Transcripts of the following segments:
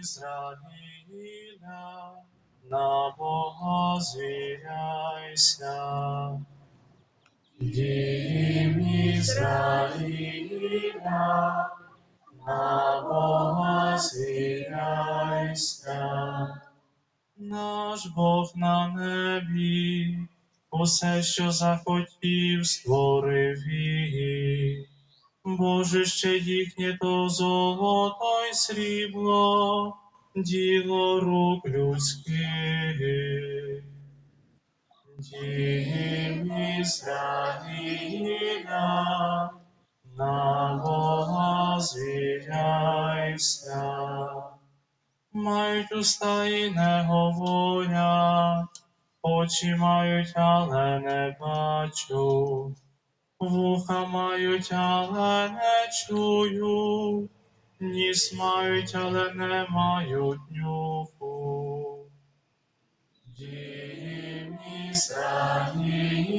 Ізраїля, на Бога звіряйся. Дім Ізраїля, на Бога звіряйся. Наш Бог на небі, усе, що захотів, створив він. Боже, ще їхнє то золото й срібло, діло рук людських. Дім Ізраїля, на Бога звіряйся. Мають уста і не говорять, очі мають, але не бачать. Вуха мають, але не чують, ніс мають, але не мають нюху. Дім Ізраїля,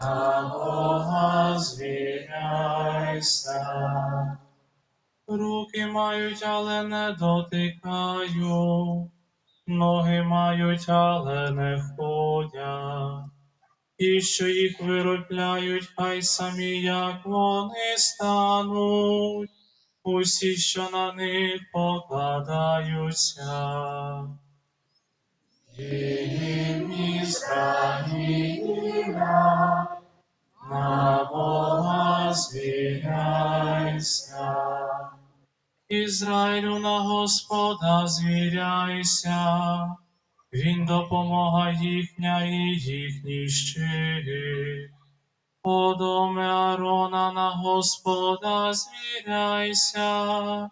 на Бога звіряйся. Руки мають, але не дотикають, ноги мають, але не ходять. І що їх виробляють, хай самі, як вони стануть, усі, що на них покладаються. Ізраїля, на Бога звіряйся. Ізраїлю на Господа звіряйся, Він допомога їхня і їхній щит. Подоме Арона на Господа звіряйся,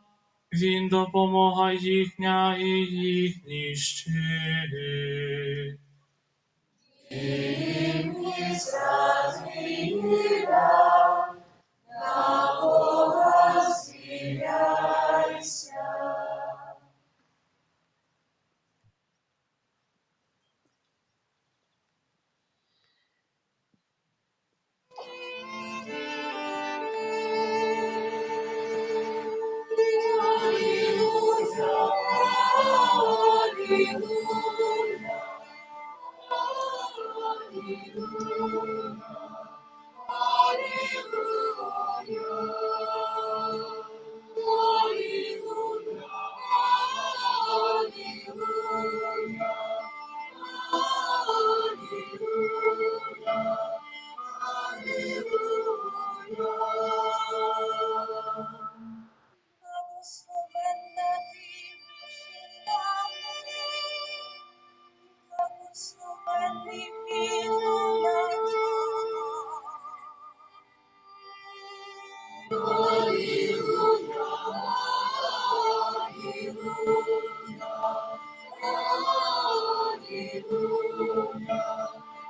Він допомога їхня і їхній щит. Hallelujah. Hallelujah, hallelujah.